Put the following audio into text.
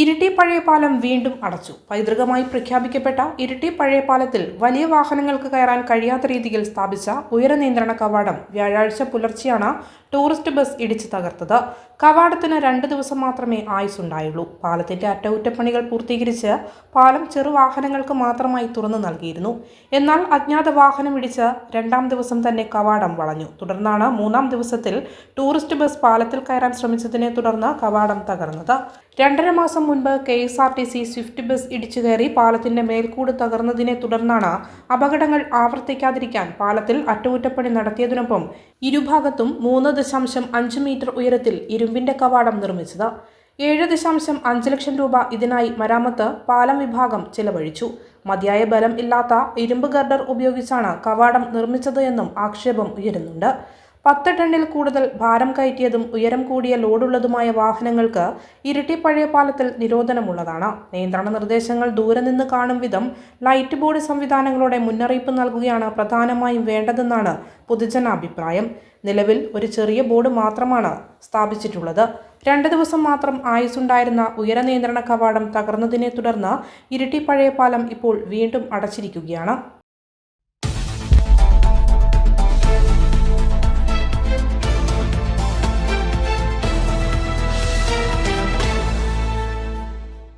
ഇരിട്ടി പഴയ പാലം വീണ്ടും അടച്ചു. പൈതൃകമായി പ്രഖ്യാപിക്കപ്പെട്ട ഇരിട്ടി പഴയ പാലത്തിൽ വലിയ വാഹനങ്ങൾക്ക് കയറാൻ കഴിയാത്ത രീതിയിൽ സ്ഥാപിച്ച ഉയര നിയന്ത്രണ കവാടം വ്യാഴാഴ്ച പുലർച്ചെയാണ് ടൂറിസ്റ്റ് ബസ് ഇടിച്ചു തകർത്തത്. കവാടത്തിന് രണ്ട് ദിവസം മാത്രമേ ആയുസുണ്ടായുള്ളൂ പാലത്തിന്റെ അറ്റകുറ്റപ്പണികൾ പൂർത്തീകരിച്ച് പാലം ചെറുവാഹനങ്ങൾക്ക് മാത്രമായി തുറന്നു നൽകിയിരുന്നു. എന്നാൽ അജ്ഞാത വാഹനം ഇടിച്ച് രണ്ടാം ദിവസം തന്നെ കവാടം വളഞ്ഞു. തുടർന്നാണ് മൂന്നാം ദിവസത്തിൽ ടൂറിസ്റ്റ് ബസ് പാലത്തിൽ കയറാൻ ശ്രമിച്ചതിനെ തുടർന്ന് കവാടം തകർന്നത്. രണ്ടര മാസം മുൻപ് K S R T C swift bus ഇടിച്ചു കയറി പാലത്തിന്റെ മേൽക്കൂട് തകർന്നതിനെ തുടർന്നാണ് അപകടങ്ങൾ ആവർത്തിക്കാതിരിക്കാൻ പാലത്തിൽ അറ്റകുറ്റപ്പണി നടത്തിയതിനൊപ്പം ഇരുഭാഗത്തും മൂന്ന് ദശാംശം അഞ്ച് മീറ്റർ ഉയരത്തിൽ ഇരുമ്പിന്റെ കവാടം നിർമ്മിച്ചത്. ഏഴ് ദശാംശം അഞ്ച് ലക്ഷം രൂപ ഇതിനായി മരാമത്ത് പാലം വിഭാഗം ചെലവഴിച്ചു. മതിയായ ബലം ഇല്ലാത്ത ഇരുമ്പ് ഗർഡർ ഉപയോഗിച്ചാണ് കവാടം നിർമ്മിച്ചത് എന്നും ആക്ഷേപം ഉയരുന്നുണ്ട്. പത്ത് ടണ്ണിൽ കൂടുതൽ ഭാരം കയറ്റിയതും ഉയരം കൂടിയ ലോഡുള്ളതുമായ വാഹനങ്ങൾക്ക് ഇരിട്ടി പഴയ പാലത്തിൽ നിരോധനമുള്ളതാണ്. നിയന്ത്രണ നിർദ്ദേശങ്ങൾ ദൂരെ നിന്ന് കാണും വിധം ലൈറ്റ് ബോർഡ് സംവിധാനങ്ങളോടെ മുന്നറിയിപ്പ് നൽകുകയാണ് പ്രധാനമായും വേണ്ടതെന്നാണ് പൊതുജനാഭിപ്രായം. നിലവിൽ ഒരു ചെറിയ ബോർഡ് മാത്രമാണ് സ്ഥാപിച്ചിട്ടുള്ളത്. രണ്ട് ദിവസം മാത്രം ആയുസുണ്ടായിരുന്ന ഉയര നിയന്ത്രണ കവാടം തകർന്നതിനെ തുടർന്ന് ഇരിട്ടി പഴയ പാലം ഇപ്പോൾ വീണ്ടും അടച്ചിരിക്കുകയാണ്.